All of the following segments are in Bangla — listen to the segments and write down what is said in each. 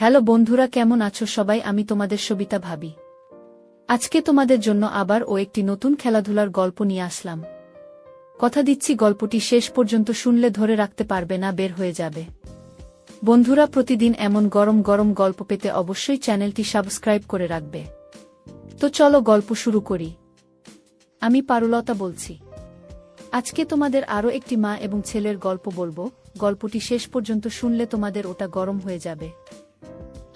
হ্যালো বন্ধুরা, কেমন আছো সবাই? আমি তোমাদের সবিতা ভাবি। আজকে তোমাদের জন্য আবার ও একটি নতুন খেলাধুলার গল্প নিয়ে আসলাম। কথা দিচ্ছি, গল্পটি শেষ পর্যন্ত শুনলে ধরে রাখতে পারবে না, বের হয়ে যাবে। বন্ধুরা, প্রতিদিন এমন গরম গরম গল্প পেতে অবশ্যই চ্যানেলটি সাবস্ক্রাইব করে রাখবে। তো চলো গল্প শুরু করি। আমি পারুলতা বলছি। আজকে তোমাদের আরও একটি মা এবং ছেলের গল্প বলব। গল্পটি শেষ পর্যন্ত শুনলে তোমাদের ওটা গরম হয়ে যাবে।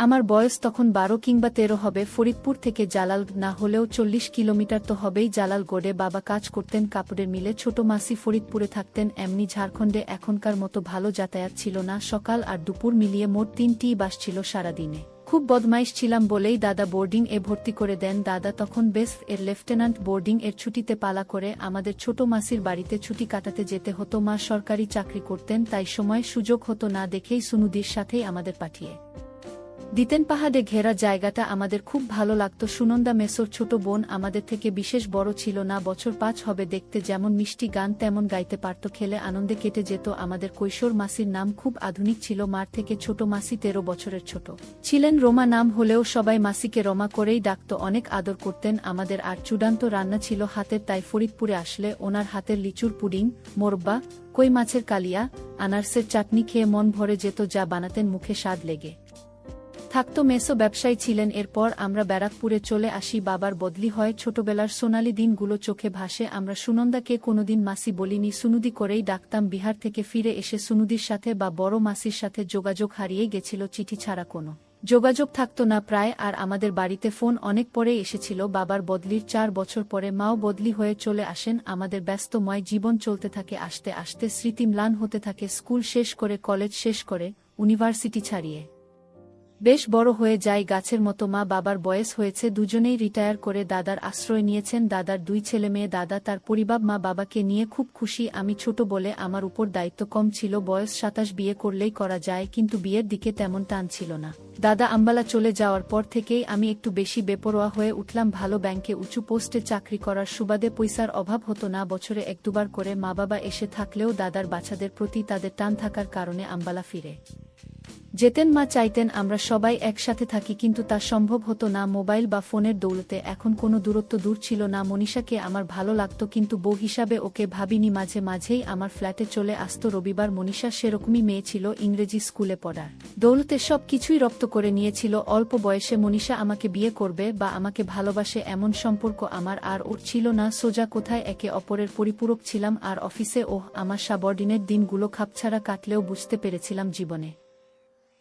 আমার বয়স তখন বারো কিংবা তেরো হবে, ফরিদপুর থেকে জালাল, না হলেও চল্লিশ কিলোমিটার তো হবেই। জালাল গোডে বাবা কাজ করতেন কাপড়ের মিলে, ছোট মাসি ফরিদপুরে থাকতেন, এমনি ঝাড়খণ্ডে এখনকার মতো ভালো যাতায়াত ছিল না। সকাল আর দুপুর মিলিয়ে মোট তিনটি বাস ছিল সারাদিনে। খুব বদমাইশ ছিলাম বলেই দাদা বোর্ডিং এ ভর্তি করে দেন। দাদা তখন বেস এর লেফটেন্যান্ট বোর্ডিং এর ছুটিতে পালা করে আমাদের ছোট মাসির বাড়িতে ছুটি কাটাতে যেতে হতো। মা সরকারি চাকরি করতেন, তাই সময় সুযোগ হতো না দেখেই সুনুদির সাথেই আমাদের পাঠিয়ে। দিতেন পাহাড়ে ঘেরা জায়গাটা আমাদের খুব ভালো লাগত। সুনন্দা মেসোর ছোট বোন আমাদের থেকে বিশেষ বড় ছিল না, বছর পাঁচ হবে দেখতে যেমন মিষ্টি গান তেমন গাইতে পারত, খেলে আনন্দে কেটে যেত। আমাদের কৈশোর মাসির নাম খুব আধুনিক ছিল, মার থেকে ছোট মাসি তেরো বছরের ছোট। ছিলেন রোমা নাম হলেও সবাই মাসিকে রমা করেই ডাকত, অনেক আদর করতেন। আমাদের আর চূড়ান্ত রান্না ছিল হাতের তাই ফরিদপুরে আসলে ওনার হাতের লিচুর পুডিং, মোরব্বা, কই মাছের কালিয়া, আনারসের চাটনি খেয়ে মন ভরে যেত যা বানাতেন মুখে স্বাদ লেগে। থাকতো মেসো ব্যবসায়ী ছিলেন, এরপর আমরা ব্যারাকপুরে চলে আসি, বাবার বদলি হয়, ছোটবেলার সোনালি দিনগুলো চোখে ভাসে, আমরা সুনন্দাকে কোনোদিন মাসি বলিনি, সুনুদি করেই ডাকতাম, বিহার থেকে ফিরে এসে সুনুদির সাথে বা বড় মাসির সাথে যোগাযোগ হারিয়ে গেছিল, চিঠি ছাড়া কোনো যোগাযোগ থাকত না প্রায়, আর আমাদের বাড়িতে ফোন অনেক পরে এসেছিল, বাবার বদলির চার বছর পরে মাও বদলি হয়ে চলে আসেন, আমাদের ব্যস্তময় জীবন চলতে থাকে, আসতে আসতে স্মৃতি ম্লান হতে থাকে, স্কুল শেষ করে, কলেজ শেষ করে, ইউনিভার্সিটি ছাড়িয়ে। বেশ বড় হয়ে যায় গাছের মতো মা বাবার বয়স হয়েছে দুজনেই রিটায়ার করে দাদার আশ্রয় নিয়েছেন দাদার দুই ছেলে মেয়ে দাদা তার পরিবার মা বাবাকে নিয়ে খুব খুশি আমি ছোট বলে আমার উপর দায়িত্ব কম ছিল বয়স সাতাশ বিয়ে করলেই করা যায় কিন্তু বিয়ের দিকে তেমন টান ছিল না। দাদা আম্বালা চলে যাওয়ার পর থেকেই আমি একটু বেশি বেপরোয়া হয়ে উঠলাম ভালো ব্যাংকে উঁচু পোস্টে চাকরি করার সুবাদে পয়সার অভাব হতো না বছরে এক দুবার করে মা বাবা এসে থাকলেও দাদার বাচ্চাদের প্রতি তাদের টান থাকার কারণে আম্বালা ফিরে। যেতেন মা চাইতেন আমরা সবাই একসাথে থাকি কিন্তু তা সম্ভব হতো না। মোবাইল বা ফোনের দৌলতে এখন কোনো দূরত্ব দূর ছিল না। মনীষাকে আমার ভালো লাগত কিন্তু বউ হিসাবে ওকে ভাবিনি। মাঝে মাঝেই আমার ফ্ল্যাটে চলে আসত রবিবার। মনীষা সেরকমই মেয়ে ছিল, ইংরেজি স্কুলে পড়ার। দৌলতে সব কিছুই রপ্ত করে নিয়েছিল। অল্প বয়সে মনীষা আমাকে বিয়ে করবে বা আমাকে ভালোবাসে এমন সম্পর্ক আমার আর ওর ছিল না। সোজা কোথায় একে অপরের পরিপূরক ছিলাম আর অফিসে ওহ, আমার সাবর্ডিনের দিনগুলো খাপছাড়া কাটলেও বুঝতে পেরেছিলাম জীবনে।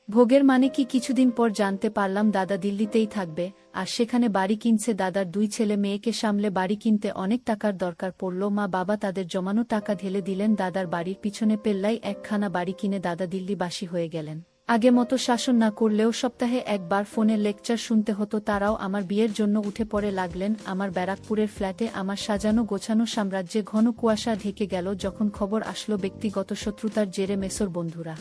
ভোগের মানে কি কিছুদিন পর জানতে পারলাম দাদা দিল্লিতেই থাকবে, আর সেখানে বাড়ি কিনছে দাদার দুই ছেলে মেয়েকে সামলে বাড়ি কিনতে অনেক টাকার দরকার পড়ল। মা বাবা তাদের জমানো টাকা ঢেলে দিলেন, দাদার বাড়ির পিছনে পেল্লাই একখানা বাড়ি কিনে দাদা দিল্লিবাসী হয়ে গেলেন। আগে মতো শাসন না করলেও সপ্তাহে একবার ফোনে লেকচার শুনতে হতো, তারাও আমার বিয়ের জন্য উঠে পড়ে লাগলেন, আমার ব্যারাকপুরের ফ্ল্যাটে আমার সাজানো গোছানো সাম্রাজ্যে ঘন কুয়াশা ঢেকে গেল, যখন খবর আসলো ব্যক্তিগত শত্রুতার জেরে মেসোর বন্ধুরা।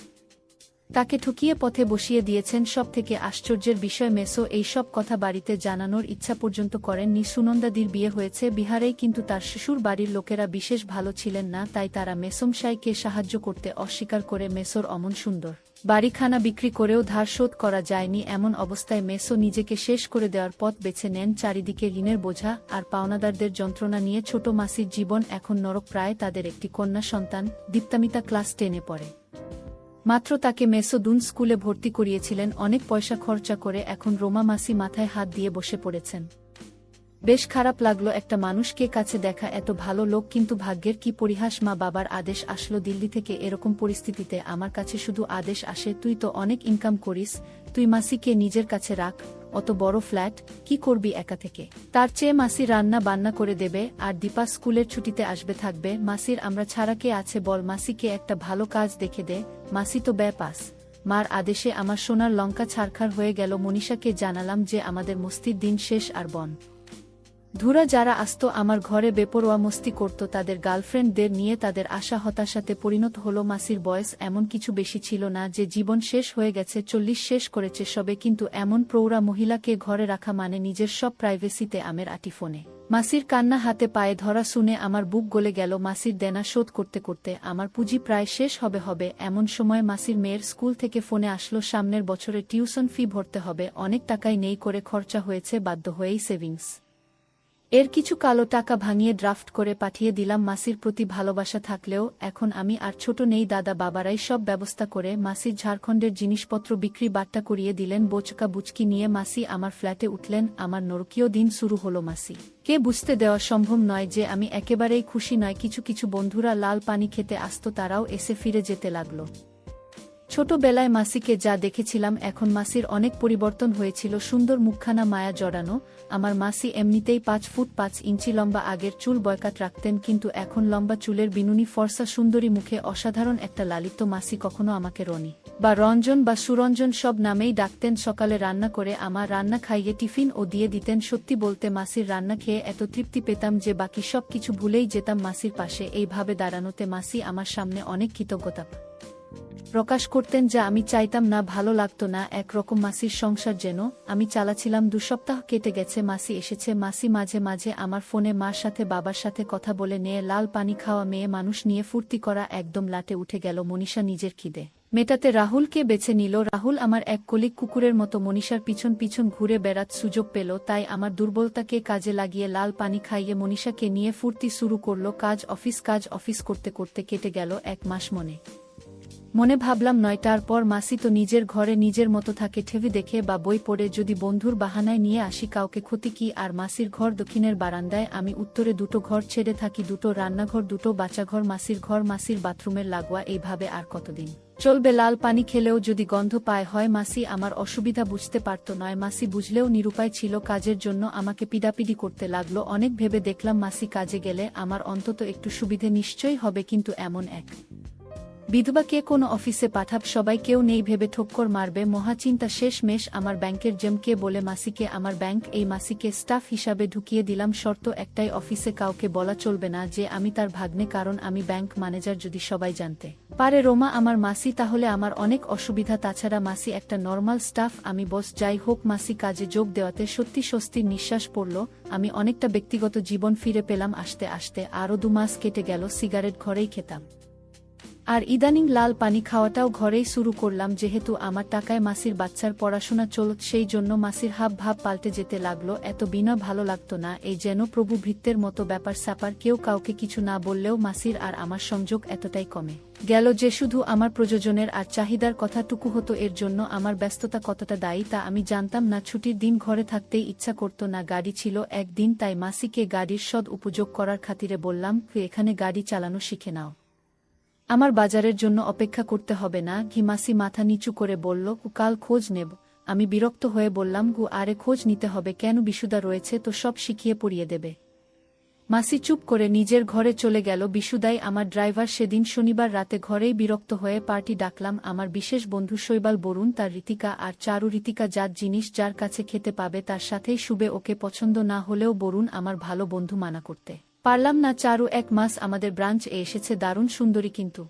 তাকে ঠুকিয়ে পথে বসিয়ে দিয়েছেন সব থেকে আশ্চর্যের বিষয় মেসো, এই সব কথা বাড়িতে জানানোর ইচ্ছা পর্যন্ত করেননি। সুনন্দাদির বিয়ে হয়েছে বিহারেই, কিন্তু তার শিশুর বাড়ির লোকেরা বিশেষ ভালো ছিলেন না, তাই তারা মেসমশাইকে সাহায্য করতে অস্বীকার করে মেসোর অমন সুন্দর বাড়িখানা বিক্রি করেও ধার শোধ করা যায়নি। এমন অবস্থায় মেসো নিজেকে শেষ করে দেওয়ার পথ বেছে নেন, চারিদিকে ঋণের বোঝা আর পাওনাদারদের যন্ত্রণা নিয়ে। ছোট মাসির জীবন এখন নরক, প্রায় তাদের একটি কন্যা সন্তান। দীপ্তামিতা ক্লাস টেনে পড়ে। মাত্র তাকে মেসোদুন স্কুলে ভর্তি করিয়েছিলেন, অনেক পয়সা খরচা করে এখন রোমা মাসি মাথায় হাত দিয়ে বসে পড়েছেন। বেশ খারাপ লাগল একটা মানুষকে কাছে দেখা এত ভালো লোক, কিন্তু ভাগ্যের কি পরিহাস মা বাবার আদেশ আসলো দিল্লি থেকে এরকম পরিস্থিতিতে, আমার কাছে শুধু আদেশ আসে, তুই তো অনেক ইনকাম করিস, তুই মাসিকে নিজের কাছে রাখ অত বড় ফ্ল্যাট, কি করবি একা থেকে? তার চেয়ে মাসি রান্না বান্না করে দেবে, আর দীপা স্কুলের ছুটিতে আসবে থাকবে। মাসির আমরা ছাড়া কে আছে বল? মাসিকে একটা ভালো কাজ দেখে দে। মাসি তো ব্যয় পাস। মার আদেশে আমার সোনার লঙ্কা ছাড়খার হয়ে গেল। মনীষাকে জানালাম যে আমাদের মস্তির দিন শেষ আর বন। ধুরা যারা আসত আমার ঘরে বেপরোয়া মস্তি করত তাদের গার্লফ্রেন্ডদের নিয়ে তাদের আশা হতাশাতে পরিণত হল মাসির বয়স এমন কিছু বেশি ছিল না যে জীবন শেষ হয়ে গেছে, চল্লিশ শেষ করেছে সবে, কিন্তু এমন প্রৌঢ়া মহিলাকে ঘরে রাখা মানে নিজের সব প্রাইভেসিতে আমের আটি ফোনে। মাসির কান্না হাতে পায়ে ধরা শুনে আমার বুক গলে গেল, মাসির দেনা শোধ করতে করতে আমার পুঁজি প্রায় শেষ হবে হবে, এমন সময় মাসির মেয়ের স্কুল থেকে ফোনে আসলো, সামনের বছরে টিউশন ফি ভরতে হবে, অনেক টাকাই নেই করে খরচা হয়েছে, বাধ্য হয়েই সেভিংস। এর কিছু কালো টাকা ভাঙিয়ে ড্রাফট করে পাঠিয়ে দিলাম মাসির প্রতি ভালোবাসা থাকলেও এখন আমি আর ছোট নেই দাদা বাবারাই সব ব্যবস্থা করে মাসির ঝাড়খণ্ডের জিনিসপত্র বিক্রি বাট্টা করিয়ে দিলেন বোচকা বুচকি নিয়ে মাসি আমার ফ্ল্যাটে উঠলেন আমার নরকীয় দিন শুরু হলো মাসি। কে বুঝতে দেওয়া সম্ভব নয় যে আমি একেবারেই খুশি নয় কিছু কিছু বন্ধুরা লাল পানি খেতে আসত তারাও এসে ফিরে যেতে লাগল। ছোটবেলায় মাসিকে যা দেখেছিলাম, এখন মাসির অনেক পরিবর্তন হয়েছিল। সুন্দর মুখখানা মায়া জড়ানো, আমার মাসি এমনিতেই পাঁচ ফুট পাঁচ ইঞ্চি লম্বা, আগের চুল বয়কাট রাখতেন, কিন্তু এখন লম্বা চুলের বিনুনি ফর্সা সুন্দরী মুখে অসাধারণ একটা লালিত্য মাসি কখনো আমাকে রনি বা রঞ্জন বা সুরঞ্জন সব নামেই ডাকতেন, সকালে রান্না করে আমার রান্না খাইয়ে টিফিন ও দিয়ে দিতেন। সত্যি বলতে মাসির রান্না খেয়ে এত তৃপ্তি পেতাম যে বাকি সব কিছু ভুলেই যেতাম মাসির পাশে। এইভাবে দাঁড়ানোতে মাসি আমার সামনে অনেক কৃতজ্ঞতা প্রকাশ করতেন যা আমি চাইতাম না, ভালো লাগতো না, একরকম মাসির সংসার যেন। আমি চালাছিলাম দু সপ্তাহ কেটে গেছে, মাসি এসেছে, মাসি মাঝে মাঝে আমার ফোনে মার সাথে, বাবার সাথে কথা বলে নিয়ে, লাল পানি খাওয়া মেয়ে মানুষ নিয়ে ফুর্তি করা একদম লাটে উঠে গেল মনীষা নিজের খিদে। মেটাতে রাহুলকে বেছে নিল, রাহুল আমার এক কলিক কুকুরের মতো মনীষার পিছন পিছন ঘুরে বেড়াত সুযোগ পেল, তাই আমার দুর্বলতাকে কাজে লাগিয়ে লাল পানি খাইয়ে মনীষাকে নিয়ে ফুর্তি শুরু করল, কাজ, অফিস কাজ, অফিস করতে করতে কেটে গেল এক মাস মনে। মনে ভাবলাম নয়টার পর মাসি তো নিজের ঘরে নিজের মতো থাকে ঠেভি দেখে বা বই পড়ে যদি বন্ধুর বাহানায় নিয়ে আসি কাউকে ক্ষতি কি আর মাসির ঘর দক্ষিণের বারান্দায় আমি উত্তরে দুটো ঘর ছেড়ে থাকি, দুটো রান্নাঘর, দুটো বাচ্চাঘর মাসির ঘর, মাসির বাথরুমের লাগোয়া, এইভাবে আর কতদিন? চলবে লাল পানি খেলেও যদি গন্ধ পায়, হয় মাসি আমার অসুবিধা বুঝতে পারত নয়, মাসি বুঝলেও নিরুপায় ছিল কাজের জন্য আমাকে পিডাপিডি করতে লাগল, অনেক ভেবে দেখলাম মাসি কাজে গেলে আমার অন্তত একটু সুবিধে নিশ্চয়ই হবে কিন্তু এমন এক বিধবাকে কোনো অফিসে পাঠাব, সবাই কেউ নেই ভেবে ঠক্কর মারবে। মহাচিন্তা শেষ মেশ, আমার ব্যাংকের জেমকে বলে মাসিকে, আমার ব্যাংক এই মাসিকে স্টাফ হিসাবে ঢুকিয়ে দিলাম, শর্ত একটাই, অফিসে কাউকে বলা চলবে না, যে আমি তার ভাগ্নে, কারণ আমি ব্যাংক ম্যানেজার যদি সবাই জানতে পারে। রোমা, আমার মাসি, তাহলে আমার অনেক অসুবিধা। তাছাড়া মাসি একটা নর্মাল স্টাফ, আমি বস, যাই হোক, মাসি কাজে যোগ দেওয়াতে সত্যি স্বস্তির নিঃশ্বাস পড়ল। আমি অনেকটা ব্যক্তিগত জীবন ফিরে পেলাম, আসতে আসতে, আরও দু মাস কেটে গেল, সিগারেট ঘরেই খেতাম। আর ইদানিং লাল পানি খাওয়াটাও ঘরেই শুরু করলাম, যেহেতু আমার টাকায় মাসির বাচ্চার পড়াশোনা চলত সেই জন্য মাসির হাব ভাব পাল্টে যেতে লাগল, এত বিনা ভালো লাগতো না, এই যেন প্রভু ভৃত্যের মতো ব্যাপার স্যাপার, কেউ কাউকে কিছু না বললেও মাসির আর আমার সংযোগ এতটাই কমে। গেল যে শুধু আমার প্রযোজনের আর চাহিদার কথাটুকু হতো, এর জন্য আমার ব্যস্ততা কতটা দায়ী তা আমি জানতাম না, ছুটির দিন ঘরে থাকতেই ইচ্ছা করত না, গাড়ি ছিল একদিন, তাই মাসিকে গাড়ির সদ উপযোগ করার খাতিরে বললাম, এখানে গাড়ি চালানো শিখে নাও। আমার বাজারের জন্য অপেক্ষা করতে হবে না, ঘিমাসি মাথা নিচু করে বলল, কাল খোঁজ নেব। আমি বিরক্ত হয়ে বললাম, গু, আরে খোঁজ নিতে হবে, কেন বিশুদা রয়েছে? তো সব শিখিয়ে পড়িয়ে দেবে। মাসি চুপ করে নিজের ঘরে চলে গেল। বিশুদাই আমার ড্রাইভার সেদিন শনিবার রাতে ঘরেই বিরক্ত হয়ে পার্টি ডাকলাম, আমার বিশেষ বন্ধু শৈবাল বরুণ, তার রীতিকা আর চারু রীতিকা যার জিনিস যার কাছে খেতে পাবে, তার সাথেই শুবে, ওকে পছন্দ না হলেও বরুণ আমার ভালো বন্ধু মানা করতে। পারলাম না চারু এক মাস আমাদের ব্রাঞ্চ এ এসেছে দারুণ সুন্দরী কিন্তু।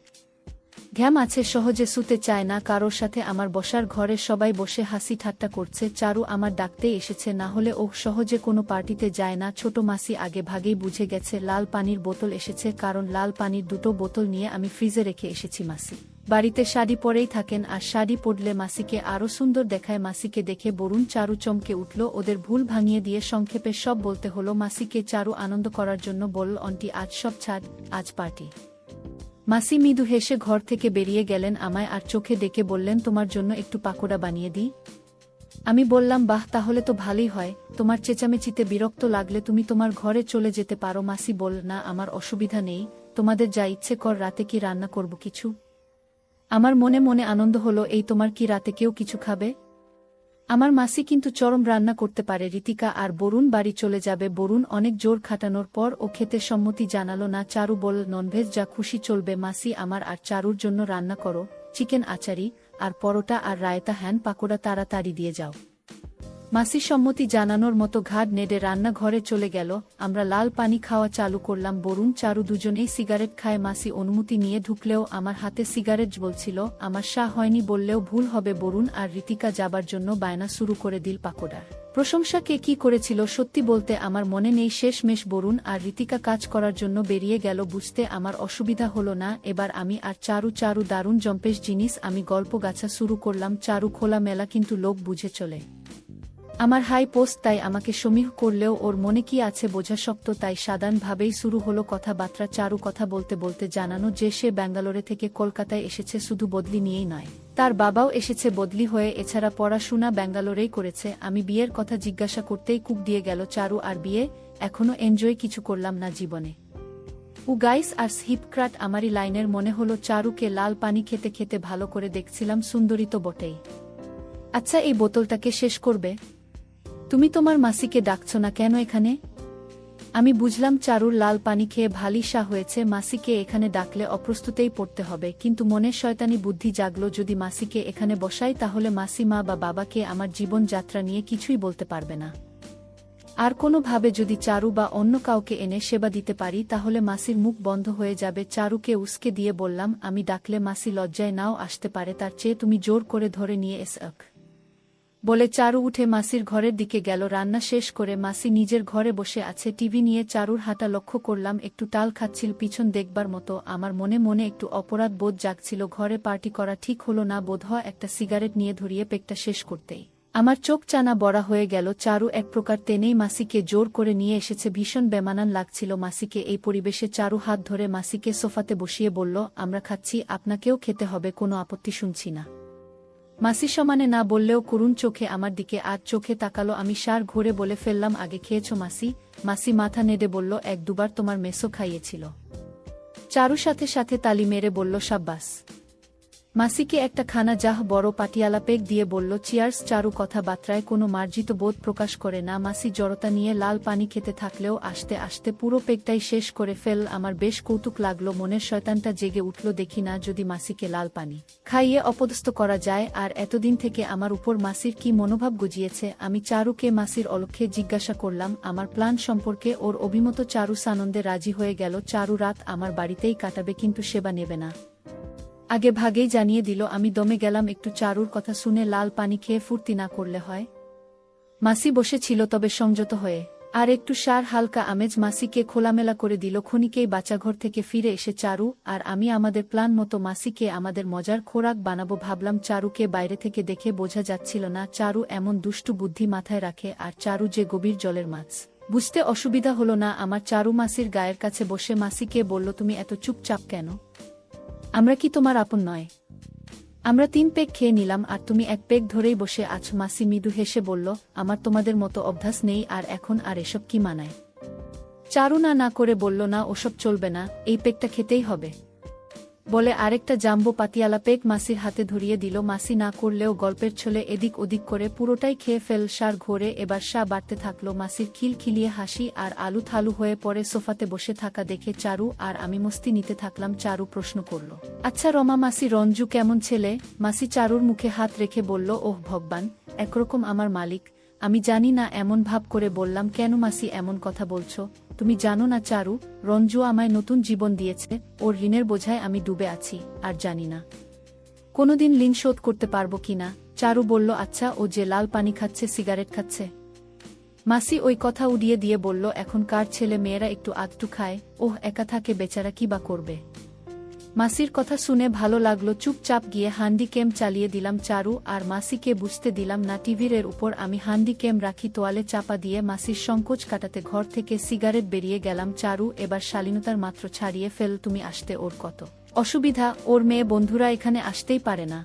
ঘ্যাম আছে, সহজে শুতে চায় না, কারোর সাথে আমার বসার ঘরে সবাই বসে হাসি ঠাট্টা করছে, চারু আমার ডাকতে এসেছে, না হলে ও সহজে কোনো পার্টিতে যায় না, ছোট মাসি আগে ভাগেই বুঝে গেছে, লাল পানির বোতল এসেছে, কারণ লাল পানির দুটো বোতল নিয়ে আমি ফ্রিজে রেখে এসেছি মাসি। বাড়িতে শাড়ি পরেই থাকেন আর শাড়ি পরলে মাসিকে আরও সুন্দর দেখায়। মাসিকে দেখে বরুণ চারু চমকে উঠল, ওদের ভুল ভাঙিয়ে দিয়ে সংক্ষেপে সব বলতে হলো। মাসিকে চারু আনন্দ করার জন্য বলল অন্টি আজ সব ছাড়, আজ পার্টি। মাসি মৃদু হেসে ঘর থেকে বেরিয়ে গেলেন আমায় আর চোখে ডেকে বললেন, তোমার জন্য একটু পাকোড়া বানিয়ে দিই। আমি বললাম, বাহ, তাহলে তো ভালোই হয়। তোমার চেঁচামেচিতে বিরক্ত লাগলে তুমি তোমার ঘরে চলে যেতে পারো। মাসি বল না, আমার অসুবিধা নেই। তোমাদের যা ইচ্ছে কর, রাতে কি রান্না করব কিছু? আমার মনে মনে আনন্দ হলো, এই তোমার কি রাতে কেউ কিছু খাবে? আমার মাসি কিন্তু চরম রান্না করতে পারে, রীতিকা আর বরুণ বাড়ি চলে যাবে। বরুণ অনেক জোর খাটানোর পর ও খেতে সম্মতি জানালো, না, চারু বল, ননভেজ, যা খুশি চলবে। মাসি, আমার আর চারুর জন্য রান্না করো। চিকেন আচারি, আর পরোটা আর রায়তা হ্যান পাকোড়া তাড়াতাড়ি দিয়ে যাও। মাসি সম্মতি জানানোর মতো ঘাট নেড়ে রান্নাঘরে চলে গেল। আমরা লাল পানি খাওয়া চালু করলাম। বরুণ, চারু দুজনেই সিগারেট খায়। মাসি অনুমতি নিয়ে ঢুকলেও আমার হাতে সিগারেট বলছিল আমার শাহ হয়নি বললেও ভুল হবে বরুণ আর রীতিকা যাবার জন্য বায়না শুরু করে দিল পাকোডার। প্রশংসা কে কি করেছিল সত্যি বলতে আমার মনে নেই। শেষ মেশ বরুণ আর রীতিকা কাজ করার জন্য বেরিয়ে গেল। বুঝতে আমার অসুবিধা হলো না। এবার আমি আর চারু চারু দারুণ জম্পেশ জিনিস আমি গল্প গাছা শুরু করলাম। চারু খোলা মেলা কিন্তু লোক বুঝে চলে। আমার হাই পোস্ট তাই আমাকে সমীহ করলেও ওর মনে কি আছে বোঝা শক্ত তাই সাধারণভাবেই শুরু হলো কথাবার্তা, চারু কথা বলতে বলতে জানানো যে সে ব্যাঙ্গালোরে থেকে কলকাতায় এসেছে শুধু বদলি নিয়েই নয়। তার বাবাও এসেছে বদলি হয়ে এছাড়া পড়াশোনা ব্যাঙ্গালোরেই করেছে। আমি বিয়ের কথা জিজ্ঞাসা করতেই কুক দিয়ে গেল চারু আর বিয়ে, এখনও এনজয় কিছু করলাম না জীবনে। উ গাইস আর হিপক্রাট আমারই লাইনের মনে হলো চারুকে লাল পানি খেতে খেতে ভালো করে দেখছিলাম সুন্দরী তো বটেই। আচ্ছা এই বোতলটাকে শেষ করবে? তুমি তোমার মাসিকে ডাকছ না কেন এখানে? আমি বুঝলাম চারুর লাল পানি খেয়ে ভালিশা হয়েছে, মাসিকে এখানে ডাকলে অপ্রস্তুতেই পড়তে হবে। কিন্তু মনের শয়তানি বুদ্ধি জাগলো, যদি মাসিকে এখানে বসাই তাহলে মাসি মা বা বাবাকে আমার জীবনযাত্রা নিয়ে কিছুই বলতে পারবে না। আর কোনোভাবে যদি চারু বা অন্য কাউকে এনে সেবা দিতে পারি, তাহলে মাসির মুখ বন্ধ হয়ে যাবে। চারুকে উস্কে দিয়ে বললাম, আমি ডাকলে মাসি লজ্জায় নাও আসতে পারে, তার চেয়ে তুমি জোর করে ধরে নিয়ে এস বলে চারু উঠে মাসির ঘরের দিকে গেল। রান্না শেষ করে মাসি নিজের ঘরে বসে আছে। টিভি নিয়ে চারুর হাঁটা লক্ষ্য করলাম, একটু টাল খাচ্ছিল পিছন দেখবার মতো। আমার মনে মনে একটু অপরাধ বোধ জাগছিল, ঘরে পার্টি করা ঠিক হলো না বোধহয় একটা সিগারেট নিয়ে ধরিয়ে পেকটা শেষ করতেই। আমার চোখ চানা বড়া হয়ে গেল। চারু এক প্রকার টেনেই মাসিকে জোর করে নিয়ে এসেছে। ভীষণ বেমানান লাগছিল মাসিকে। এই পরিবেশে চারু হাত ধরে মাসিকে সোফাতে বসিয়ে বলল, আমরা খাচ্ছি, আপনাকেও খেতে হবে, কোনো আপত্তি শুনছি না। মাসি সমানে না বললেও করুণ চোখে আমার দিকে আজ চোখে তাকালো, আমি সার ঘুরে বলে ফেললাম, আগে খেয়েছ মাসি? মাসি মাথা নেড়ে বলল, এক দুবার তোমার মেসো খাইয়েছিল। চারু সাথে সাথে তালি মেরে বলল, সাব্বাস। মাসিকে একটা খানা যাহ বড় পাটিয়ালা পেক দিয়ে বলল, চিয়ার্স, চারু কথাবার্তায় কোনো মার্জিত বোধ প্রকাশ করে না। মাসি জড়তা নিয়ে লাল পানি খেতে থাকলেও আসতে আসতে পুরো পেকটাই শেষ করে ফেল। আমার বেশ কৌতুক লাগল মনের শয়তানটা জেগে উঠল, দেখি না যদি মাসিকে লাল পানি খাইয়ে অপদস্থ করা যায়। আর এতদিন থেকে আমার উপর মাসির কি মনোভাব গুজিয়েছে? আমি চারুকে মাসির অলক্ষে জিজ্ঞাসা করলাম, আমার প্ল্যান সম্পর্কে ওর অভিমত চারু সানন্দে রাজি হয়ে গেল। চারু রাত আমার বাড়িতেই কাটাবে, কিন্তু সেবা নেবে না। আগে ভাগেই জানিয়ে দিল, আমি দমে গেলাম, একটু চারুর কথা শুনে লাল পানি খেয়ে ফুর্তি না করলে হয়? মাসি বসেছিল তবে সংযত হয়ে। আর একটু সার হালকা আমেজ মাসিকে খোলামেলা করে দিল, খনিকেই বাচ্চাঘর থেকে ফিরে এসে চারু, আর আমি আমাদের প্ল্যান মতো মাসিকে আমাদের মজার খোরাক বানাবো। ভাবলাম চারুকে বাইরে থেকে দেখে বোঝা যাচ্ছিল না, চারু এমন দুষ্টু বুদ্ধি মাথায় রাখে, আর চারু যে গভীর জলের মাছ। বুঝতে অসুবিধা হলো না, আমার চারু মাসির গায়ের কাছে বসে মাসিকে বলল, তুমি এত চুপচাপ কেন? আমরা কি তোমার আপন নয়? আমরা তিন পেগ খেয়ে নিলাম আর তুমি এক পেগ ধরেই বসে আছো। মাসি মৃদু হেসে বলল, আমার তোমাদের মতো অভ্যাস নেই আর এখন আর এসব কি মানায়? চারু না না করে বলল, না, ওসব চলবে না, এই পেগটা খেতেই হবে। বলে আরেকটা জাম্বো পাতিয়ালা পেক মাসির হাতে ধরিয়ে দিল। মাসি না করলেও গল্পের ছলে এদিক ওদিক করে পুরোটাই খেয়ে ফেল, সার ঘোরে, এবার সা বাড়তে থাকল। মাসির খিলখিলিয়ে হাসি আর আলু থালু হয়ে পরে সোফাতে বসে থাকা দেখে চারু আর আমি মস্তি নিতে থাকলাম। চারু প্রশ্ন করল আচ্ছা রমা, মাসি, রঞ্জু কেমন ছেলে? মাসি চারুর মুখে হাত রেখে বলল, ওহ, ভগবান, একরকম আমার মালিক। আমি জানি না এমন ভাব করে বললাম, কেন মাসি এমন কথা বলছো? তুমি জানো না চারু, রঞ্জু আমায় নতুন জীবন দিয়েছে, ওর ঋণের বোঝায় আমি ডুবে আছি, আর জানি না। কোনোদিন ঋণ শোধ করতে পারব কিনা চারু বলল আচ্ছা ও যে লাল পানি খাচ্ছে, সিগারেট খাচ্ছে? মাসি ওই কথা উড়িয়ে দিয়ে বলল, এখন কার ছেলে মেয়েরা একটু আধটু খায়? ওহ, একা থাকে বেচারা কি বা করবে? মাসির কথা শুনে ভালো লাগল, চুপচাপ গিয়ে হান্ডি ক্যাম চালিয়ে দিলাম চারু, আর মাসিকে বুঝতে দিলাম না টিভির এর উপর আমি হান্ডি ক্যাম রাখি তোয়ালে চাপা দিয়ে মাসির সংকোচ কাটাতে ঘর থেকে সিগারেট বেরিয়ে গেলাম চারু, এবার শালীনতার মাত্র ছাড়িয়ে ফেল, তুমি আসতে ওর কত? অসুবিধা, ওর মেয়ে বন্ধুরা এখানে আসতেই পারে না।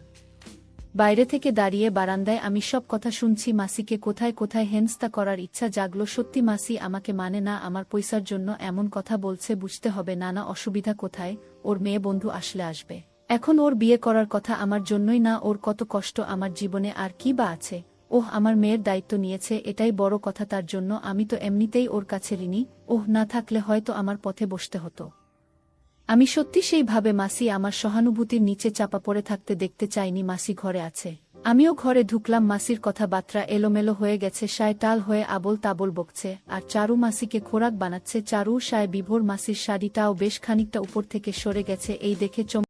বাইরে থেকে দাঁড়িয়ে বারান্দায় আমি সব কথা শুনছি, মাসিকে কোথায় কোথায় হেনস্তা করার ইচ্ছা জাগলো, সত্যি মাসি আমাকে মানে না, আমার পয়সার জন্য এমন কথা বলছে, বুঝতে হবে নানা অসুবিধা কোথায়, ওর মেয়ে বন্ধু আসলে আসবে। এখন ওর বিয়ে করার কথা আমার জন্যই না, ওর কত কষ্ট, আমার জীবনে আর কি বা আছে? ওহ, আমার মেয়ের দায়িত্ব নিয়েছে, এটাই বড় কথা তার জন্য, আমি তো এমনিতেই ওর কাছে ঋণী, ওহ, না থাকলে হয়তো আমার পথে বসতে হতো। আমি সত্যি সেইভাবে মাসি আমার সহানুভূতির নিচে চাপা পড়ে থাকতে দেখতে চাইনি মাসি ঘরে আছে। আমিও ঘরে ঢুকলাম, মাসির কথাবার্তা এলোমেলো হয়ে গেছে, সায় টাল হয়ে আবল তাবল বকছে, আর চারু মাসিকে খোরাক বানাচ্ছে, চারু সায় বিভোর মাসির শাড়িটাও বেশ খানিকটা উপর থেকে সরে গেছে, এই দেখে চম